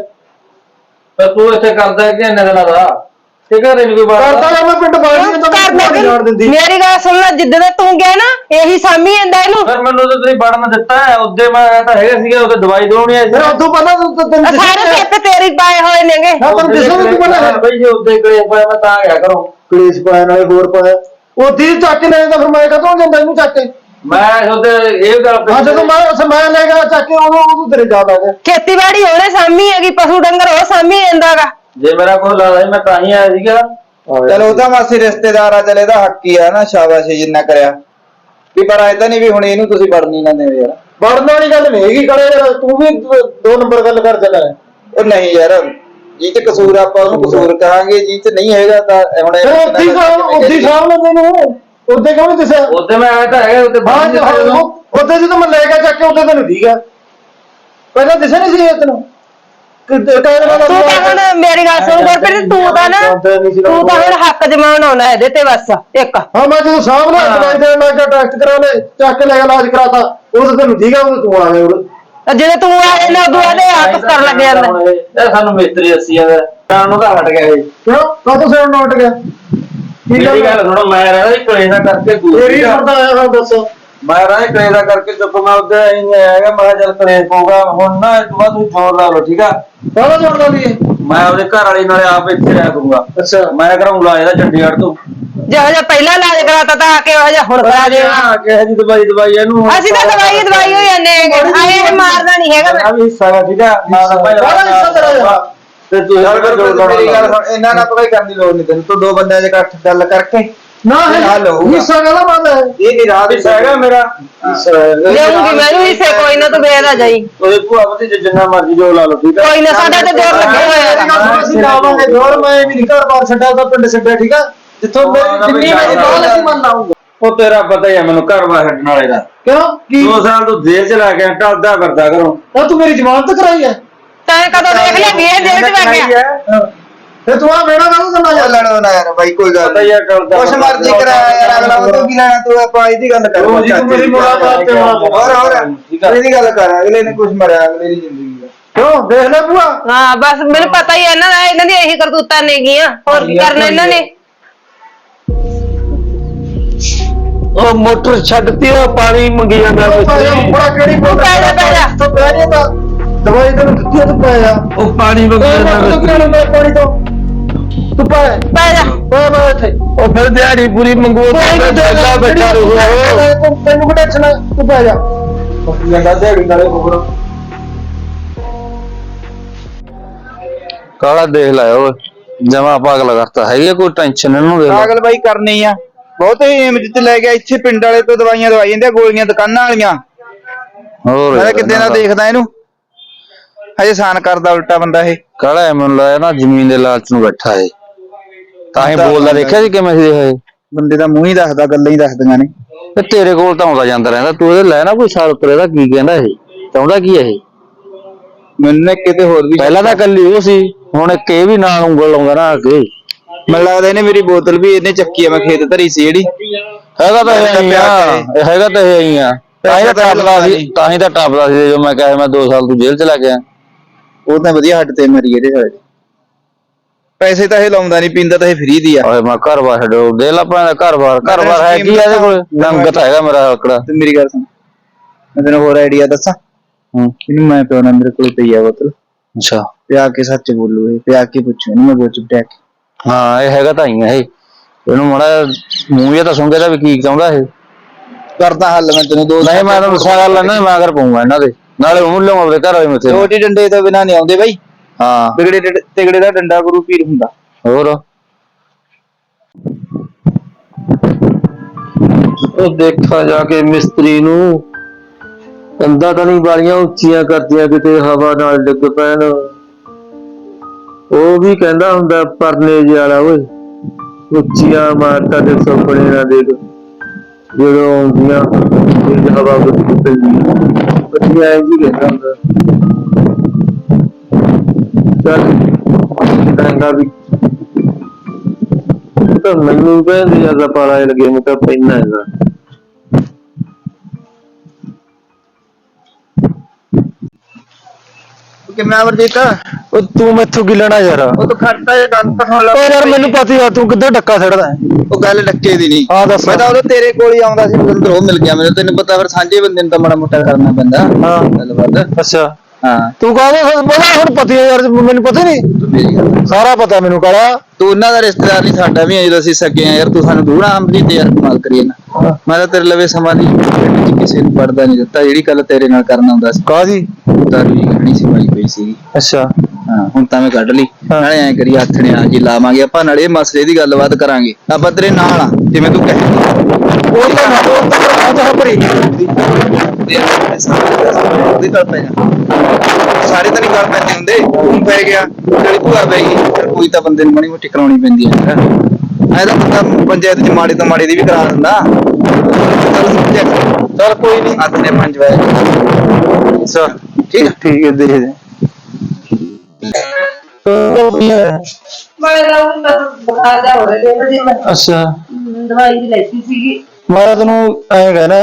ਪਰ ਤੂੰ ਇੱਥੇ ਕਰਦਾ ਕਿ ਇੰਨੇ ਦਿਨਾਂ ਦਾ? ਤੇ ਘਰੇ ਨਹੀਂ ਕੋਈ ਕਰਦਾ ਬਾਤ ਤਾਂ ਮੈਂ ਪਿੰਡ ਬਾਹਰ ਨਹੀਂ ਤਾਂ ਕਰਦਾ ਮੈਂ ਜਾਣ ਦਿੰਦੀ। ਮੇਰੀ ਗੱਲ ਸੁਣ ਲੈ ਜਿੱਦਾਂ ਦਾ ਤੂੰ ਗਿਆ ਨਾ ਇਹੀ ਸਾਮੀ ਜਾਂਦਾ ਇਹਨੂੰ। ਫਿਰ ਮੈਨੂੰ ਤਾਂ ਤੁਸੀਂ ਵੜਨ ਦਿੱਤਾ ਹੈ ਉੱਦੇ ਮੈਂ ਤਾਂ ਹੈਗਾ ਸੀਗਾ ਉਹਦੇ ਦਵਾਈ ਦਵਾਉਣੀ ਆਈ ਸੀ ਫਿਰ ਉਦੋਂ ਪਹਿਲਾਂ ਤੂੰ ਤੂੰ- ਤੈਨੂੰ ਸਾਰੇ ਸਿਰ ਤੇ ਤੇਰੀ ਪਾਏ ਹੋਏ ਨੇਗੇ। ਹਾਂ ਤੈਨੂੰ ਦਿਸੋ ਤੂੰ ਪਹਿਲਾਂ। ਬਈ ਜੇ ਉੱਦੇ ਕਲੇ ਪਾਇਆ ਮੈਂ ਤਾਂ ਗਿਆ ਕਰੋ। ਕਲੇਸ਼ ਪਾਇਆ ਨਾਲੇ ਹੋਰ ਪਾਇਆ। ਉਹ ਦੀ ਚੱਕ ਲੈ ਜਾਂਦਾ ਫਿਰ ਮੈਂ ਕਦੋਂ ਜਾਂਦਾ ਇਹਨੂੰ ਚੱਕ ਕੇ? ਮੈਂ ਉਹਦੇ ਇਹ ਗੱਲ ਹਾਂ ਜਦੋਂ ਮੈਂ ਸਮਾਨ ਲੈ ਗਿਆ ਚੱਕ ਕੇ ਉਦੋਂ ਉਦੋਂ ਤੇਰੇ ਯਾਦ ਆ ਗਿਆ। ਖੇਤੀਬਾੜੀ ਉਹਨੇ ਸਾਮੀ ਹੈਗੀ ਪਸ਼ੂ ਡੰਗਰ ਉਹ ਸਾਮੀ ਜਾਂਦਾਗਾ ਜੇ ਮੇਰਾ ਕੋਈ ਲੱਗਦਾ ਸੀ ਮੈਂ ਤਾਂ ਹੀ ਆਇਆ ਸੀਗਾ। ਚਲੋ ਉਹਦਾ ਮਾਸੀ ਰਿਸ਼ਤੇਦਾਰ ਆ ਚਲ ਇਹਦਾ ਹੱਕ ਹੀ ਆ ਨਾ ਸ਼ਾਬਾਸ਼ ਜਿੰਨਾ ਕਰਿਆ। ਵੀ ਪਰ ਐ ਤਾਂ ਨਹੀਂ ਵੀ ਹੁਣ ਇਹਨੂੰ ਤੁਸੀਂ ਵੜਨੀ ਨਾ ਦਿਓ ਯਾਰ। ਵੜਨ ਵਾਲੀ ਗੱਲ ਨਹੀਂ ਹੈਗੀ ਯਾਰ ਤੂੰ ਵੀ ਦ- ਨੰਬਰ ਗੱਲ ਕਰ ਚੱਲਾ। ਉਹ ਨਹੀਂ ਯਾਰ ਜੀ ਤੇ ਕਸੂਰ ਆਪਾਂ ਉਹਨੂੰ ਕਸੂਰ। ਕਹਾਂਗੇ ਜੀ ਤੇ ਨਹੀਂ ਹੈਗਾ ਤਾਂ ਹੁਣ ਉੱਦੀ ਸਾਹਿਬ ਉੱਦੀ ਸਾਹਿਬ ਨੇ ਤੈਨੂੰ ਉੱਦੇ ਕਿਉਂ ਦੱਸਿਆ? ਉੱਤੇ ਮੈਂ ਆਇਆ ਤਾਂ ਹੈਗਾ ਬਾਹਰ ਨਿਕਲ ਉੱਦੇ ਜਦੋਂ ਮੈਂ ਲੈ ਕੇ ਚੱਕ ਕੇ ਉੱਦੇ ਤੈਨੂੰ ਠੀਕ ਆ ਪਹਿਲਾਂ ਦਿਸਿਆ ਨਹੀਂ ਸੀ ਇਹ ਤੈਨੂੰ? ਕਹਿਣ ਤੂੰ ਤਾਂ ਹੁਣ ਮੇਰੀ ਗੱਲ ਸੁਣ ਗੁਰਪ੍ਰੀਤ ਤੂੰ ਤਾਂ ਨਾ ਤੂੰ ਤਾਂ ਹੁਣ ਹੱਕ ਜਮਾਉਣ ਆਉਣਾ ਇਹਦੇ ਤੇ ਬਸ ਇੱਕ। ਹਾਂ ਮੈਂ ਜਦੋਂ ਸਾਹਮਣੇ ਦਵਾਈ ਦੇਣ ਲੱਗਾ ਟੈਸਟ ਕਰਾ ਲੈ ਚੱਕ ਲੈ ਗਿਆ ਇਲਾਜ ਕਰਾਤਾ ਉਹ ਤਾਂ ਤੈਨੂੰ ਠੀਕ ਆ ਉਹ ਤੂੰ ਆ ਗਿਆ ਉਰੇ ਤੇ ਜਿਹੜੇ ਤੂੰ ਆਏ ਨਾ ਉਦੋਂ ਇਹਦੇ ਆਪਸ ਕਰਨ ਲੱਗ ਜਾਂਦਾ। ਇਹ ਸਾਨੂੰ ਮਿਸਤਰੀ ਦੱਸੀ ਜਾਂਦਾ ਤਾਂ ਤਾਂ ਹਟ ਗਿਆ ਇਹ। ਕਿਉਂ? ਕਾਹਤੋਂ ਸਿਰ ਨੋਟ ਗਿਆ? ਕੀ ਮੇਰੀ ਗੱਲ ਸੁਣੋ ਮੈਂ ਰਹਿਣਾ ਸੀ ਕਲੇਸ਼ਾ ਕਰਕੇ ਦੂਰ ਤੇਰੀ। ਸੁਣਦਾ ਆਇਆ ਹਾਂ ਦੱਸ। ਮੈਂ ਸੀ ਕਲੇਸ਼ਾ ਕਰਕੇ ਚੁੱਪ ਮੈਂ ਉੱਧਰ ਆਈ ਨਹੀਂ ਆਇਆਗਾ ਮੈਂ ਕਿਹਾ ਚੱਲ ਕਲੇਸ਼ ਪਊਗਾ ਹੁਣ ਨਾ ਇਸ ਤੋਂ ਬਾਅਦ ਤੁਸੀਂ ਜ਼ੋਰ ਲਾ ਲਓ ਠੀਕ ਆ? ਕਾਹਦਾ ਜੋੜਦਾ ਦੀ ਮੈਂ ਆਪਦੇ ਘਰ ਵਾਲੀ ਨਾਲੇ ਆਪ ਇੱਥੇ ਰਹਿ ਕਰੂੰਗਾ ਅੱਛਾ। ਮੈਂ ਕਰਾਉਂਗਾ ਇਹਦਾ ਚੰਡੀਗੜ੍ਹ ਤੋਂ। ਜਿਹੋ ਜਿਹਾ ਪਹਿਲਾਂ ਇਲਾਜ ਕਰਾਤਾ ਤਾਂ ਆ ਕੇ ਉਹ ਜਿਹਾ ਹੁਣ ਕਰਾ ਆ ਕਿਹੋ ਜੀ ਦਵਾਈ ਦਵਾਈ ਇਹਨੂੰ ਅਸੀਂ ਤਾਂ ਦਵਾਈ ਦਵਾਈ ਹੋਈ ਜਾਂਦੇ ਹੈਗੇ। ਆਏ ਇਹ ਮਾਰਦਾ ਨਹੀਂ ਹੈਗਾ। ਮੇਰਾ ਵੀ ਹਿੱਸਾ ਗਾ ਠੀਕ ਆ? ਮੈਂ ਤਾਂ ਪਹਿਲਾਂ ਕਾਹਦਾ ਹਿੱਸਾ ਤੇਰਾ ਯਾਰ? ਤੇ ਤੂੰ ਯਾਰ ਇਹਦਾ ਫਿਰ ਜੋਰ ਮੇਰੀ ਗੱਲ ਸੁਣ। ਇਹਨਾਂ ਨਾਲ ਕੋਈ ਕਰਨ ਦੀ ਲੋੜ ਨਹੀਂ ਤੈਨੂੰ। ਤੂੰ ਦੋ ਬੰਦਿਆਂ ਦੇ ਇਕੱਠ ਗੱਲ ਕਰਕੇ। ਨਾ ਹੈ ਹੱਲ ਹੋਊਗਾ। ਹਿੱਸਾ ਕਾਹਦਾ ਮੰਨਦਾ ਹੈ। ਇਹ ਨਹੀਂ ਰਾਹ ਹਿੱਸਾ ਹੈਗਾ ਮੇਰਾ। ਲਿਆਉਂਗੀ ਮੈਨੂੰ ਹਿੱਸੇ ਕੋਈ ਨਾ ਤੂੰ ਬੇਦਾ ਜਾਈ। ਉਹਦੇ ਭੂਆ ਬਤੀ ਜਿੰਨਾ ਮਰਜ਼ੀ ਜੋ ਲਾ ਲਓ ਠੀਕ ਆ? ਕੋਈ ਨਾ ਸਾਡਾ ਤੇ ਜੋਰ ਲੱਗਿਆ ਹੋਇਆ। ਮੇਰੀ ਗੱਲ ਸੁਣ, ਅਸੀਂ ਲਾਵਾਂਗੇ ਜੋਰ ਮੈਂ ਵੀ ਨਹੀਂ ਘਰ ਬਾਰ ਛੱਡਿਆ ਤਾਂ ਪਿੰਡ ਛੱਡਿਆ ਠੀਕ ਆ? ਜਿੱਥੋਂ ਮੇਰੀ ਜਿੰਨੀ ਮੇਰੀ ਬਾਲ ਅਸੀਂ ਮੰਨ ਲਾਉਂਗਾ ਉਹ ਤੇਰਾ ਪਤਾ ਹੀ ਆ ਮੈਨੂੰ ਘਰ ਬਾਹਰ ਛੱਡਣ ਵਾਲੇ ਦਾ। ਕਿਉਂ? ਕੀ? ਦੋ ਸਾਲ ਤੋਂ ਜੇਲ੍ਹ ਚ ਲਾ ਕੇ ਟਲਦਾ ਫਿਰਦਾ ਕਰੋ। ਉਹ ਤੂੰ ਮੇਰੀ ਜ਼ਮਾਨਤ ਕਰਾਈ ਹੈ। ਤੈਂ ਕਦੋਂ ਦੇਖ ਲਿਆ? ਵੀ ਇਹ ਜੇਲ੍ਹ ਚ ਵਗ ਗਿਆ ਫਿਰ ਤੂੰ ਆ ਮੇਰਾ ਕਾਹਨੂੰ ਕਰਨਾ ਯਾਰ ਲੜੋ ਨਾ ਯਾਰ ਬਾਈ ਕੋਈ ਗੱਲ ਪਤਾ ਹੀ ਆ ਟਲਦਾ ਕੁਛ ਮਰਜ਼ੀ ਕਰਾਇਆ ਯਾਰ ਅਗਲਾ ਉਹ ਤੋਂ ਕੀ ਲੈਣਾ ਤੂੰ ਆਪਾਂ ਇਹਦੀ ਗੱਲ ਕਰ ਉਹ ਜੀ ਤੂੰ ਮੇਰੀ ਮੁਲਾਕਾਤ ਤੇ। ਹੋਰ ਹੋਰ। ਠੀਕ ਆ। ਇਹਦੀ ਗੱਲ ਕਰ ਅਗਲੇ ਨੇ ਕੁਛ ਮਰਿਆ ਅਗਲੇ ਦੀ ਜ਼ਿੰਦਗੀ ਦਾ। ਕਿਉਂ? ਦੇਖ ਲੈ ਭੂਆ। ਹਾਂ ਬਸ ਮੈਨੂੰ ਪਤਾ ਹੀ ਹੈ ਇਹਨਾਂ ਦਾ ਇਹਨਾਂ ਦੀ ਇਹੀ ਕਰਤੂਤਾਂ ਨੇਗੀਆਂ। ਹੋਰ ਕੀ ਕਰਨਾ ਇਹਨਾਂ ਨੇ? ਉਹ ਮੋਟਰ ਛੱਡਤੀ ਉਹ ਪਾਣੀ ਮੰਗੀ ਜਾਂਦਾ ਬੜਾ ਕਿਹੜੀ ਤੂੰ ਪੈ ਜਾ, ਪੈ ਜਾ। ਤੂੰ ਪੈ ਜਾ ਤਾਂ ਦਵਾਈ ਤੈਨੂੰ ਦਿੱਤੀ ਆ, ਤੂੰ ਪੈ ਜਾ। ਉਹ ਪਾਣੀ ਤੂੰ ਕਿਹੜਾ ਮੈਂ ਪਾਣੀ ਤੋਂ? ਤੂੰ ਪੈ ਪੈ ਜਾ। ਪੈ ਮੈਂ ਇੱਥੇ। ਉਹ ਫਿਰ ਦਿਹਾੜੀ ਪੂਰੀ ਮੰਗੋ ਬੈਠਾ ਤੂੰ ਤੈਨੂੰ ਕਿਹੜਾ ਟੈਨਸ਼ਨ ਤੂੰ ਪੈ ਜਾ। ਜਾਂਦਾ ਦਿਹਾੜੀ ਨਾਲੇ ਹੋਰ। ਕਾਲਾ ਦੇਖ ਲਾਇਆ ਓਏ ਜਮਾ ਪਾਗਲ ਕਰਤਾ। ਹੈਗੀ ਕੋਈ ਟੈਨਸ਼ਨ ਇਹਨੂੰ ਦੇਖ ਲਾ। ਪਾਗਲ ਬਾਈ ਕਰਨੀ ਆ। ਬਹੁਤ ਹੀ ਏਮ ਜਿੱਤ ਲੈ ਗਿਆ ਇੱਥੇ ਪਿੰਡ ਵਾਲੇ ਤੋਂ ਦਵਾਈਆਂ ਦਵਾਈ ਜਾਂਦੇ ਆ, ਗੋਲੀਆਂ ਦੁਕਾਨਾਂ ਵਾਲੀਆਂ। ਹੋਰ ਮੈਂ ਤਾਂ ਕਿੱਦਾਂ ਦਾ ਦੇਖਦਾ ਇਹਨੂੰ? ਹਜੇ ਸਾਨ ਕਰਦਾ ਉਲਟਾ ਬੰਦਾ ਇਹ। ਕਾਲਾ ਐ ਮੈਨੂੰ ਲਾਇਆ ਨਾ ਜ਼ਮੀਨ ਦੇ ਲਾਲਚ ਨੂੰ ਬੈਠਾ ਹੈ ਤਾਂ ਹੀ ਬੋਲਦਾ ਦੇਖਿਆ ਸੀ ਕਿਵੇਂ ਸੀ ਇਹ? ਬੰਦੇ ਦਾ ਮੂੰਹ ਹੀ ਦੱਸਦਾ ਗੱਲਾਂ ਹੀ ਦੱਸਦੀਆਂ ਨੇ। ਤੇ ਤੇਰੇ ਕੋਲ ਤਾਂ ਆਉਂਦਾ ਜਾਂਦਾ ਰਹਿੰਦਾ ਤੂੰ ਇਹਦੇ ਲੈ ਨਾ ਕੋਈ ਸਾਲ ਉੱਪਰ ਇਹਦਾ ਕੀ ਕਹਿੰਦਾ ਇਹ? ਚਾਹੁੰਦਾ ਕੀ ਇਹ? ਮੈਨੂੰ ਕਿਤੇ ਹੋਰ ਵੀ ਪਹਿਲਾਂ ਤਾਂ ਕੱਲੀ ਉਹ ਸੀ ਹੁਣ ਇੱਕ ਇਹ ਵੀ ਨਾਲ ਉਂਗਲ ਲਾਉਂਦਾ ਨਾ ਅੱਗੇ ਮੈਨੂੰ ਲੱਗਦਾ ਇਹਨੇ ਮੇਰੀ ਬੋਤਲ ਵੀ ਇਹਨੇ ਚੱਕੀ ਆ ਮੈਂ ਖੇਤ ਧਰੀ ਸੀ ਜਿਹੜੀ। ਹੈਗਾ ਤਾਂ ਇਹ ਆ ਹੈਗਾ ਤਾਂ ਇਹ ਹੀ ਆ ਤਾਂ ਹੀ ਤਾਂ ਟੱਪਦਾ ਸੀ ਤਾਂ ਹੀ ਤਾਂ ਟੱਪਦਾ ਸੀ ਜੋ ਮੈਂ ਕਿਹਾ ਮੈਂ 2 ਸਾਲ ਤੂੰ ਜੇਲ੍ਹ ਚ ਲੱਗ ਗਿਆ। ਉਹ ਤਾਂ ਵਧੀਆ ਹੱਟ ਤੇ ਮਰੀ ਇਹਦੇ ਸਾਡੇ ਪੈਸੇ ਤਾਂ ਇਹ ਲਾਉਂਦਾ ਨਹੀਂ ਪੀਂਦਾ ਤਾਂ ਇਹ ਫ੍ਰੀ ਦੀ ਆ। ਓਏ ਮੈਂ ਘਰ ਬਾਰ ਛੱਡੋ। ਦੇ ਲਾ ਪੈਂਦਾ ਘਰ ਬਾਰ ਘਰ ਬਾਰ ਹੈ ਕੀ ਆ ਇਹਦੇ ਕੋਲ? ਨੰਗਤ ਹੈਗਾ ਮੇਰਾ ਆਕੜਾ। ਤੇ ਮੇਰੀ ਗੱਲ ਸੁਣ। ਮੈਂ ਤੈਨੂੰ ਹੋਰ ਆਈਡੀਆ ਦੱਸਾਂ? ਹੂੰ। ਇਹਨੂੰ ਮੈਂ ਪਿਆਉਣਾ ਮੇਰੇ ਕੋਲ ਪਈ ਆ ਬੋਤਲ। ਅੱਛਾ। ਪਿਆ ਕੇ ਸੱਚ ਬੋਲੂ ਇਹ ਪਿਆ ਕੇ ਪੁੱਛੂ ਇਹਨੂੰ ਮੈਂ ਬੋਚ ਪਿਆ ਕੇ। ਹਾਂ ਇਹ ਹੈਗਾ ਤਾਂ ਹੀ ਆ ਇਹ। ਇਹਨੂੰ ਮੜਾ ਮੂੰਹ ਜਿਹਾ ਤਾਂ ਸੁਣ ਕੇ ਤਾਂ ਵੀ ਕੀ ਚਾਹੁੰਦਾ ਇਹ। ਕਰਦਾ ਹੱਲ ਮੈਂ ਤੈਨੂੰ ਦੋ ਨਹੀਂ ਮੈਂ ਤਾਂ ਦੱਸਿਆ ਗੱਲ ਨਾ ਮੈਂ ਅਗਰ ਪਾਉਂਗਾ ਇਹਨਾਂ ਦੇ। ਨਾਲੇ ਉਹਨੂੰ ਲਿਆਉਂ ਆਪਣੇ ਘਰ ਵਾਲੇ ਮੱਥੇ ਛੋਟੀ ਡੰਡੇ ਤੋਂ ਬਿਨਾ ਨਹੀਂ ਆਉਂਦੇ ਬਾਈ। ਹਾਂ। ਡੰਡੇ- ਤਿਗੜੇ ਦਾ ਡੰਡਾ ਗੁਰੂ ਪੀਰ ਹੁੰਦਾ। ਹੋਰ? ਉਹ ਦੇਖਾ ਜਾ ਕੇ ਮਿਸਤਰੀ ਨੂੰ ਕੰਦਾ ਤਾਂ ਨਹੀਂ ਬਾਲੀਆਂ ਉੱਚੀਆਂ ਕਰਦੀਆਂ ਕਿਤੇ ਹਵਾ ਨਾਲ ਡਿੱਗ ਪੈਣ। ਉਹ ਵੀ ਕਹਿੰਦਾ ਹੁੰਦਾ ਪਰਨੇ ਜਿਹੇ ਵਾਲਾ ਓਏ ਉੱਚੀਆਂ ਮਾਰਤਾ ਦੇ ਸੁਪਨੇ ਨਾ ਦੇਖ। ਜਦੋਂ ਆਉਂਦੀਆਂ ਤੇਜ਼ ਹਵਾ ਵਿੱਚ ਪੈਂਦੀ। ਐ ਜੀ ਕਹਿੰਦਾ ਹੁੰਦਾ। ਚੱਲ ਕਹਿੰਦਾ ਵੀ ਉਹ ਤਾਂ ਮੈਨੂੰ ਕਹਿੰਦੇ ਜ਼ਿਆਦਾ ਪਾਲਾ ਜਿਹਾ ਲੱਗੇ ਮੈਂ ਤਾਂ ਪੈਣਾ ਹੈਗਾ ਕਿੰਨਾ ਵਰਜੀਤ ਉਹ ਤੂੰ ਮੈਥੋਂ ਕੀ ਲੈਣਾ ਯਾਰ? ਉਹ ਤਾਂ ਖੜਤਾ ਜੇ ਗੱਲ ਤਾਂ ਸੁਣ ਲੈ ਓ ਯਾਰ ਮੈਨੂੰ ਪਤਾ ਹੀ ਆ ਤੂੰ ਕਿੱਧਰ ਡੱਕਾ ਛੱਡਦਾ ਹੈ। ਉਹ ਗੱਲ ਡੱਕੇ ਦੀ ਨਹੀਂ। ਹਾਂ ਦੱਸ। ਮੈਂ ਤਾਂ ਉਹਦੇ ਤੇਰੇ ਕੋਲ ਹੀ ਆਉਂਦਾ ਸੀ ਉਹ ਮਿਲ ਗਿਆ ਮੈਨੂੰ ਤੈਨੂੰ ਪਤਾ ਫਿਰ ਸਾਂਝੇ ਬੰਦੇ ਨੂੰ ਤਾਂ ਮਾੜਾ ਮੋਟਾ ਕਰਨਾ ਪੈਂਦਾ। ਹਾਂ। ਗੱਲਬਾਤ। ਅੱਛਾ। ਹਾਂ। ਤੂੰ ਕਾਹਦੇ ਬੋਲਾ ਹੁਣ ਪਤੀ ਹੈ ਯਾਰ ਮੈਨੂੰ ਪਤਾ ਨਹੀਂ। ਤੂੰ ਮੇਰੀ ਗੱਲ ਸੁਣ। ਸਾਰਾ ਪਤਾ ਮੈਨੂੰ ਕਾਲਾ। ਤੂੰ ਉਹਨਾਂ ਦਾ ਰਿਸ਼ਤੇਦਾਰ ਨਹੀਂ ਸਾਡਾ ਵੀ ਆ ਜਦੋਂ ਅਸੀਂ ਸਕੇ ਆ ਯਾਰ ਤੂੰ ਸਾਨੂੰ ਦੂਣਾ ਆਮਦੀ ਤੇ ਯਾਰ ਕਮਾਲ ਕਰੀਏ ਨਾ ਮੈਂ ਤਾਂ ਤੇਰੇ ਲਵੇ ਸਮਾਂ ਨਹੀਂ ਪਿੰਡ 'ਚ ਕਿਸੇ ਨੂੰ ਪੜਦਾ ਨਹੀਂ ਦਿੱਤਾ ਜਿਹੜੀ ਗੱਲ ਤੇਰੇ ਨਾਲ ਕਰਨਾ ਹੁੰਦਾ ਸੀ। ਕਾਹਦੀ? ਦਾਰੂ ਦੀ ਕੱਢਣੀ ਸੀ ਪਾਈ ਪਈ ਸੀ ਅੱਛਾ। ਹਾਂ ਹੁਣ ਤਾਂ ਮੈਂ ਕੱਢ ਲਈ। ਨਾਲੇ ਐਂ ਕਰੀ ਹੱਥਣੇ ਆ ਜੀ ਲਾਵਾਂਗੇ ਆਪਾਂ ਨਾਲੇ ਇਹ ਮਸਲੇ ਦੀ ਗੱਲਬਾਤ ਕਰਾਂਗੇ। ਆਪਾਂ ਤੇਰੇ ਨਾਲ ਆ ਜਿਵੇਂ ਤੂੰ ਕਹੇ। ਉਹ ਤਾਂ ਉਹ ਤਾਂ ਉਹ ਤਾਂ ਭਰੀ ਉਹਦੇ ਗੱਲ ਪੈ ਜਾ ਸਾਰੇ ਤਾਂ ਨਹੀਂ ਗੱਲ ਪੈਂਦੇ ਹੁੰਦੇ। ਤੂੰ ਪੈ ਗਿਆ ਤੇਰੀ ਭੂਆ ਪੈ ਗਈ ਫਿਰ ਕੋਈ ਤਾਂ ਬੰਦੇ ਨੂੰ ਮਣੀ ਮੋਟੀ ਕਰਾਉਣੀ ਪੈਂਦੀ ਹੈ। ਐ ਤਾਂ ਬੰਦਾ ਪੰਚਾਇਤ ਚ ਮਾੜੀ ਤੋਂ ਮਾੜੀ ਦੀ ਵੀ ਕਰਾ ਦਿੰਦਾ। ਚੱਲ ਕੋਈ ਨਹੀਂ। ਹੱਥ ਨੇ ਪੰਜ ਅੱਛਾ ਠੀਕ ਠੀਕ ਹੈ ਦਾ ਹੋ ਰਿਹਾ ਜੀ ਮੈਂ ਅੱਛਾ। ਦਵਾਈ ਵੀ ਲੈਤੀ ਸੀਗੀ ਮੈਂ ਤੈਨੂੰ ਐਂ ਕਹਿਣਾ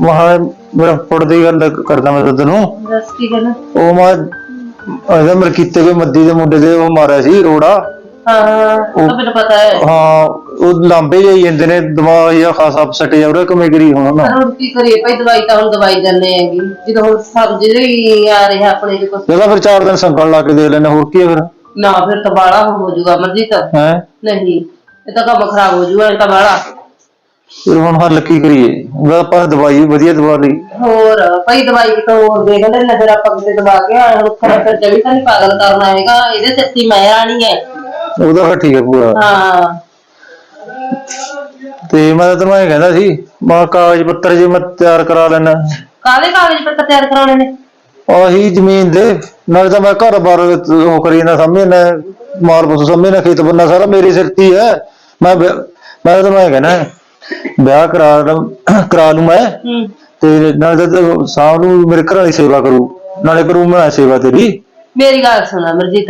ਮਹਾ ਮੇਰਾ ਪੁੱਟ ਦੀ ਗੱਲ ਕਰਦਾ ਮੈਂ ਤੈਨੂੰ ਦੱਸ ਕੀ ਕਰਨਾ ਉਹ ਮੈਂ ਇਹਦਾ ਮੇਰੇ ਕੀਤੇ ਗਏ ਮੱਦੀ ਦੇ ਮੁੰਡੇ ਦੇ ਉਹ ਮਾਰਿਆ ਸੀ ਰੋੜਾ। ਹਾਂ ਉਹ ਮੈਨੂੰ ਪਤਾ ਹੈ ਹਾਂ ਉਹ ਲਾਂਬੇ ਜਾਈ ਜਾਂਦੇ ਨੇ ਦਿਮਾਗ ਜਾਂ ਖਾਸਾ ਅਪਸੈਟ ਜਾ ਰਿਹਾ ਕਿਵੇਂ ਕਰੀ ਹੁਣ ਨਾ। ਹੁਣ ਕੀ ਕਰੀਏ ਭਾਈ ਦਵਾਈ ਤਾਂ ਹੁਣ ਦਵਾਈ ਜਾਂਦੇ ਹੈਗੀ। ਜਦੋਂ ਹੁਣ ਸਮਝ ਨਹੀਂ ਆ ਰਿਹਾ ਆਪਣੇ ਦੇ ਕੁਛ ਜਿਹੜਾ ਫਿਰ ਚਾਰ ਦਿਨ ਸੰਗਲ ਲਾ ਕੇ ਦੇ ਲੈਣੇ ਹੋਰ ਕੀ ਹੈ ਫਿਰ? ਨਾ ਫਿਰ ਤਾਂ ਬਾਲਾ ਹੋ ਜਾਊਗਾ ਮਰਜ਼ੀ ਤਾਂ ਹੈ? ਨਹੀਂ ਇਹ ਤਾਂ ਕੰਮ ਖਰਾਬ ਹੋ ਜਾਊਗਾ ਇਹ ਤਾਂ ਬਾਲਾ ਫਿਰ ਹੁਣ ਹੱਲ ਕੀ ਕਰੀਏ? ਉਹਦਾ ਆਪਾਂ ਦਵਾਈ ਵਧੀਆ ਦਵਾ ਲਈ। ਹੋਰ ਭਾਈ ਦਵਾਈ ਕਿਤੋਂ ਹੋਰ ਦੇਖ ਲੈਣਾ ਫਿਰ ਆਪਾਂ ਕਿਤੇ ਦਵਾ ਕੇ ਆਏ ਹੁਣ ਖਰਾ ਫਿਰ ਜਵੀ ਤਾਂ ਨਹੀਂ ਪਾਗਲ ਕਰਨਾ ਹੈਗਾ ਇਹਦੇ ਸਿਰ ਤੇ ਮੈਂ ਆਣੀ ਹੈ। ਉਹਦਾ ਫਿਰ ਠੀਕ ਹੈ ਪੂਰਾ। ਹਾਂ। ਤੇ ਮੈਂ ਤਾਂ ਤੈਨੂੰ ਐਂ ਕਹਿੰਦਾ ਸੀ ਮਾ ਕਾਗਜ਼ ਪੱਤਰ ਜੇ ਮੈਂ ਤਿਆਰ ਕਰਾ ਲੈਣਾ ਕਾਲੇ ਕਾਗਜ਼ ਪੱਤਰ ਤਿਆਰ ਕਰਾਉਣੇ ਨੇ? ਆਹੀ ਜ਼ਮੀਨ ਦੇ ਨਾਲ ਤਾਂ ਮੈਂ ਘਰ ਬਾਰ ਉਹ ਕਰੀ ਨਾ ਸਮਝੇ ਨਾ ਮਾਲ ਪੁੱਤ ਸਮਝੇ ਨਾ ਖੇਤ ਬੰਨਾ ਸਾਰਾ ਮੇਰੇ ਸਿਰ ਤੇ ਹੀ ਹੈ। ਮੈਂ ਮੈਂ ਤਾਂ ਮੈਂ ਕਹਿਣਾ ਵਿਆਹ ਕਰਾ ਲ- ਕਰਾ ਲੂ ਮੈਂ ਹੂੰ। ਤੇ ਨਾਲ ਤਾਂ ਸਾਹ ਨੂੰ ਮੇਰੇ ਘਰ ਵਾਲੀ ਸੇਵਾ ਕਰੂ ਨਾਲੇ ਕਰੂ ਮੈਂ ਸੇਵਾ ਤੇਰੀ। ਮੇਰੀ ਗੱਲ ਸੁਣ ਅਮਰਜੀਤ।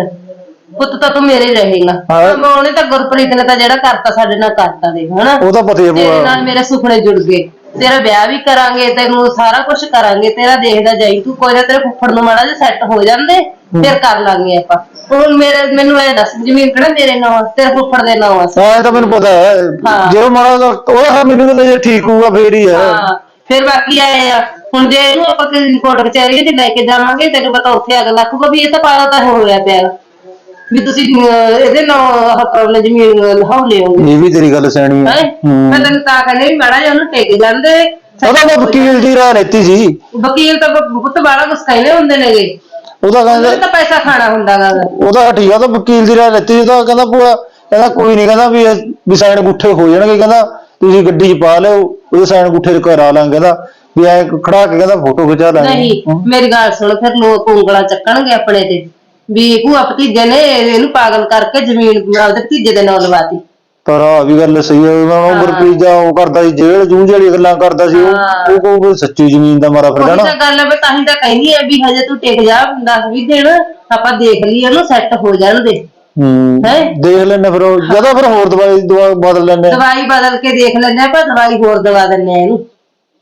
ਪੁੱਤ ਤਾਂ ਤੂੰ ਮੇਰੇ ਹੀ ਰਹੇਗਾ। ਹਾਂ। ਮੈਂ ਉਹਨੇ ਤਾਂ ਗੁਰਪ੍ਰੀਤ ਨੇ ਤਾਂ ਜਿਹੜਾ ਕਰਤਾ ਸਾਡੇ ਨਾਲ ਕਰਤਾ ਦੇਖ ਹਨਾ? ਉਹ ਤਾਂ ਪਤਾ ਹੀ ਹੈ ਤੇਰੇ ਭੂਆ ਨਾਲ ਮੇਰੇ ਸੁਪਨੇ ਜੁੜ ਗਏ। ਤੇਰਾ ਵਿਆਹ ਵੀ ਕਰਾਂਗੇ ਤੈਨੂੰ ਸਾਰਾ ਕੁਝ ਕਰਾਂਗੇ ਤੇਰਾ ਦੇਖਦਾ ਜਾਈ ਤੂੰ ਕੋਈ ਨਾ ਤੇਰੇ ਫੁੱਫੜ ਨੂੰ ਮਾੜਾ ਜਿਹਾ ਸੈੱਟ ਹੋ ਜਾਂਦੇ ਫਿਰ ਕਰ ਲਾਂਗੇ ਆਪਾਂ। ਹੁਣ ਮੇਰੇ ਮੈਨੂੰ ਇਹ ਦੱਸ ਜ਼ਮੀਨ ਕਿਹੜਾ ਮੇਰੇ ਨਾਂ ਤੇਰੇ ਫੁੱਫੜ ਦੇ ਨਾਂ ਆ। ਹਾਂ ਇਹ ਤਾਂ ਮੈਨੂੰ ਪਤਾ ਹੈ। ਹਾਂ। ਜਦੋਂ ਮਾਰਾ ਉਹ ਹਾਂ ਮੈਨੂੰ ਤਾਂ ਜੇ ਠੀਕ ਹੋਊਗਾ ਫੇਰ ਹੀ ਹੈ। ਹਾਂ ਫਿਰ ਬਾਕੀ ਆਏ ਆ। ਹੁਣ ਜੇ ਇਹਨੂੰ ਆਪਾਂ ਕਿਸੇ ਕੋਰਟ ਕਚਹਿਰੀ ਤੇ ਲੈ ਕੇ ਜਾਵਾਂਗੇ ਤੈਨੂੰ ਪਤਾ ਉੱਥੇ ਅਗਲਾ ਆਖੂਗਾ ਵੀ ਇਹ ਤਾਂ ਪਾਲਾ ਤਾਂ ਹੋ ਗਿਆ ਪਿਆ। ਵੀ ਤੁਸੀਂ ਅਹ, ਇਹਦੇ ਨਾਲ ਆਪਣਾ ਜ਼ਮੀਨ ਲਹਾਉ ਲਿਓਗੇ ਇਹ ਵੀ ਤੇਰੀ ਗੱਲ ਸਿਆਣੀ ਹੈ ਹੈ? ਹੂੰ। ਮੈਂ ਤੈਨੂੰ ਤਾਂ ਕਹਿੰਦੇ ਵੀ ਮਾੜਾ ਜਿਹਾ ਉਹਨੂੰ ਟੇਕ ਜਾਂਦੇ। ਉਹਦਾ ਮੈਂ ਵਕੀਲ ਦੀ ਰਾਹ ਲੈਤੀ ਸੀ। ਵਕੀਲ ਤਾਂ ਬ- ਪੁੱਤ ਬਾਲਾ ਕੁਛ ਕਹਿੰਦੇ ਹੁੰਦੇ ਨੇਗੇ। ਉਹਦਾ ਉਹਨਾਂ ਕਹਿੰਦਾ ਤਾਂ ਪੈਸਾ ਖਾਣਾ ਹੁੰਦਾ ਗਾ ਉਹਦਾ ਠੀਕ ਆ ਤਾਂ ਵਕੀਲ ਦੀ ਰਾਹ ਲੈਤੀ ਉਹਦਾ ਕਹਿੰਦਾ ਪੂਰਾ ਕਹਿੰਦਾ ਕੋਈ ਨਹੀਂ ਕਹਿੰਦਾ ਵੀ ਇਹ- ਵੀ ਸਾਈਨ ਗੁੱਠੇ ਹੋ ਜਾਣਗੇ। ਕਹਿੰਦਾ ਤੁਸੀਂ ਗੱਡੀ 'ਚ ਪਾ ਲਿਓ ਉਹਦੇ ਸਾਈਨ ਗੁੱਠੇ ਕਰਾ ਲਾਂਗੇ। ਕਹਿੰਦਾ ਵੀ ਐ ਖੜਾ ਕੇ ਕਹਿੰਦਾ ਫੋਟੋ ਖਿਚਾ ਲਾਂਗੇ। ਨਹੀਂ ਮੇਰੀ ਗੱਲ ਸੁਣ ਫਿਰ ਲੋਕ ਉਂਗਲਾਂ ਚੱਕਣਗੇ ਆਪਣੇ ਤੇ। ਵੀ ਭੂਆ ਭਤੀਜੇ ਨੇ ਇਹਨੂੰ ਪਾਗਲ ਕਰਕੇ ਜ਼ਮੀਨ ਆਪਦੇ ਭਤੀਜੇ ਦੇ ਨਾਂ ਲਵਾਤੀ। ਪਰ ਆ ਵੀ ਗੱਲ ਸਹੀ ਹੈ ਉਹ ਗੁਰਪ੍ਰੀਤ ਜਾ ਉਹ ਕਰਦਾ ਸੀ ਜੇਲ੍ਹ ਜੂਝ ਵਾਲੀ ਗੱਲਾਂ ਕਰਦਾ ਸੀ ਉਹ। ਉਹ ਕਹੂਗਾ ਸੱਚੀ ਜ਼ਮੀਨ ਦਾ ਮਾਰਾ ਫਿਰ ਉਹੀ ਜਾਣਾ ਤਾਂ ਗੱਲ ਹੈ ਵੀ ਤਾਂ ਹੀ ਤਾਂ ਕਹਿੰਦੀ ਹੈ ਵੀ ਹਜੇ ਤੂੰ ਟਿਕ ਜਾ 10 20 ਦਿਨ ਆਪਾਂ ਦੇਖ ਲਈਏ ਉਹਨੂੰ ਸੈੱਟ ਹੋ ਜਾਣ ਦੇ। ਹੂੰ ਹੈਂ? ਦੇਖ ਲੈਣੇ ਫਿਰ ਉਹ ਜਦੋਂ ਫਿਰ ਹੋਰ ਦਵਾਈ ਦਵਾ ਬਦਲ ਲੈਣੇ ਦਵਾਈ ਬਦਲ ਕੇ ਦੇਖ ਲੈਂਦੇ ਆ ਪਰ ਦਵਾਈ ਹੋਰ ਦਵਾ ਦਿੰਦੇ ਆ ਇਹਨੂੰ।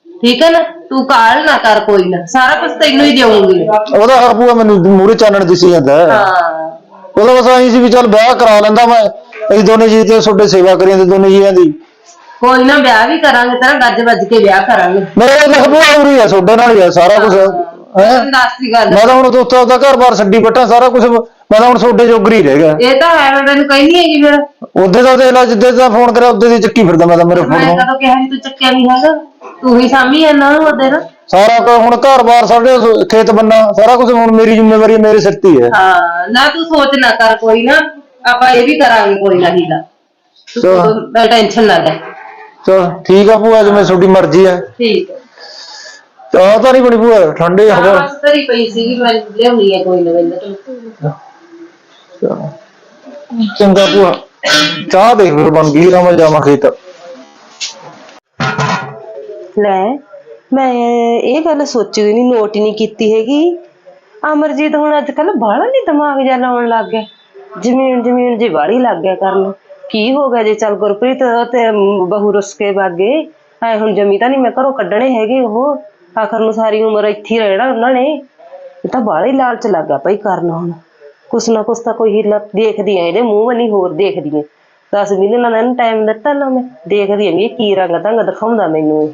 ਠੀਕ ਹੈ ਨਾ? ਤੂੰ ਕਾਲ ਨਾ ਕਰ ਕੋਈ ਨਾ। ਸਾਰਾ ਕੁਝ ਤੈਨੂੰ ਹੀ ਦੇਵਾਂਗੀ। ਉਹਦਾ ਹਰਪੂਆ ਮੈਨੂੰ ਮੂਰੇ ਚਾਨਣ ਦਿਸੀ ਜਾਂਦਾ। ਹੈ। ਹਾਂ ਉਹਦਾ ਬਸ ਸੀ ਵੀ ਚੱਲ ਵਿਆਹ ਕਰਾ ਲੈਂਦਾ ਮੈਂ। ਅਸੀਂ ਦੋਨੇ ਜੀ ਤੇ ਤੁਹਾਡੇ ਸੇਵਾ ਕਰੀ ਜਾਂਦੇ ਦੋਨੇ ਜੀਆਂ ਦੀ। ਕੋਈ ਨਾ ਵਿਆਹ ਵੀ ਕਰਾਂਗੇ ਤੇਰਾ ਗੱਜ ਵੱਜ ਕੇ ਵਿਆਹ ਕਰਾਂਗੇ। ਮੇਰੇ ਮਖਬੂਆ ਉਰੀ ਹੈ ਤੁਹਾਡੇ ਨਾਲ ਹੀ ਹੈ ਸਾਰਾ ਕੁਝ ਹੈ। ਦੀ ਗੱਲ। ਮੈਂ ਤਾਂ ਹੁਣ ਉੱਥੇ ਉਹਦਾ ਘਰ-ਬਾਰ ਛੱਡੀ ਬੱਟਾ ਸਾਰਾ ਕੁਝ ਮੈਂ ਤਾਂ ਹੁਣ ਤੁਹਾਡੇ ਜੋਗਰੀ ਹੀ ਰਹਿ ਗਿਆ। ਇਹ ਤਾਂ ਹੈ ਮੈਂ ਤੈਨੂੰ ਕਹਿੰਦੀ ਹੈਗੀ ਫਿਰ। ਉਹਦੇ ਦਾ ਦੇਖ ਲਾ ਜਿੱਦੇ ਦਾ ਫੋਨ ਕਰਿਆ ਉਹਦੇ ਦੀ ਚੱਕੀ ਫਿਰਦਾ ਮੈਂ ਤਾਂ ਮੇਰੇ ਮੈਂ ਫੋਨ ਨੂੰ। ਕਦੋਂ ਕਿਹਾ ਵੀ ਤੂੰ ਚੱਕਿਆ ਨਹੀਂ ਹੈਗਾ। ਤੂੰ ਹੀ ਸਾਮੀ ਹੈ ਨਾ ਨਾ ਸਾਰਾ ਕੁਝ ਹੁਣ ਘਰ-ਬਾਰ ਸਾਡੇ ਸ- ਖੇਤ ਬੰਨਾ ਸਾਰਾ ਕੁਝ ਹੁਣ ਮੇਰੀ ਜ਼ਿੰਮੇਵਾਰੀ ਹੈ, ਮੇਰੇ ਸਿਰ ਤੇ ਹੀ ਹੈ ਹਾਂ ਨਾ ਤੂੰ ਸੋਚ ਨਾ ਕਰ ਕੋਈ ਨਾ ਆਪਾਂ ਇਹ ਵੀ ਕਰਾਂਗੇ ਕੋਈ ਨਾ ਹੀਲਾ ਚਲੋ। ਤੂੰ ਟੈਨਸ਼ਨ ਨਾ ਲੈ। ਚਲ ਠੀਕ ਆ ਭੂਆ ਜਿਵੇਂ ਤੁਹਾਡੀ ਮਰਜ਼ੀ ਹੈ ਠੀਕ ਹੈ ਚਾਹ ਤਾਂ ਨਹੀਂ ਬਣੀ ਭੂਆ ਠੰਡੇ ਹਾਂ, ਹਵਾ ਬਸ ਤੇਰੀ ਪਈ ਸੀਗੀ ਮੈਂ ਲਿਆਉਣੀ ਹੈ ਕੋਈ ਨਾ ਤੈਨੂੰ ਚੰਗਾ ਭੂਆ। ਚਾਹ ਦੇਖ ਫਿਰ ਬਣ ਗਈ ਨਾ ਮੈਂ ਜਾਵਾਂ ਖੇਤ। ਲੈ, ਮੈਂ ਇਹ ਗੱਲ ਸੋਚੀ ਨਹੀਂ ਨੋਟ ਨਹੀਂ ਕੀਤੀ ਹੈਗੀ। ਅਮਰਜੀਤ ਹੁਣ ਅੱਜ ਕੱਲ ਬਾਹਲਾ ਨਹੀਂ ਦਿਮਾਗ ਜਿਹਾ ਲਾਉਣ ਲੱਗ ਗਿਆ। ਜ਼ਮੀਨ ਜ਼ਮੀਨ ਜੀ ਵਾਲੀ ਲੱਗ ਗਿਆ ਕਰਨ। ਕੀ ਹੋ ਗਿਆ ਜੇ ਚੱਲ ਗੁਰਪ੍ਰੀਤ ਤੇ ਬਹੂ ਰੁੱਸ ਕੇ ਵਾਗੇ? ਐ ਹੁਣ ਜਮੀ ਤਾਂ ਨਹੀਂ ਮੈਂ ਘਰੋਂ ਕੱਢਣੇ ਹੈਗੇ ਉਹ। ਆਖਰ ਨੂੰ ਸਾਰੀ ਉਮਰ ਇੱਥੇ ਰਹਿਣਾ ਉਹਨਾਂ ਨੇ। ਇਹ ਤਾਂ ਬਾਹਲਾ ਹੀ ਲਾਲਚ ਲੱਗਾ ਭਾਈ ਕਰਨ ਹੁਣ। ਕੁਛ ਨਾ ਕੁਛ ਤਾਂ ਕੋਈ ਹੀਲਾ ਦੇਖਦੀ ਆ, ਇਹਦੇ ਮੂੰਹ ਵੱਲ ਹੋਰ ਦੇਖਦੀ ਆ। 10 ਮਹੀਨੇ ਨਾਲ ਇਹਨੂੰ ਟਾਈਮ ਦਿੱਤਾ ਨਾ ਮੈਂ। ਦੇਖਦੀ ਆ ਵੀ ਇਹ ਕੀ ਰੰਗ ਤੰਗ ਦਿਖਾਉਂਦਾ ਮੈਨੂੰ ਇਹ।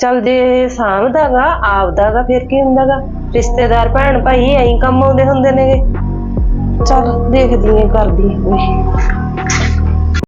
ਚੱਲ ਜੇ ਸਾਂਭਦਾਗਾ, ਆਪਦਾਗਾ, ਫਿਰ ਕੀ ਹੁੰਦਾਗਾ? ਰਿਸ਼ਤੇਦਾਰ ਭੈਣ ਭਾਈ ਐਂ ਕੰਮ ਆਉਂਦੇ ਹੁੰਦੇ ਨੇਗੇ। ਚੱਲ ਦੇਖਦੀ ਆਂ ਕਰਦੀ ਆਂ ਕੋਈ।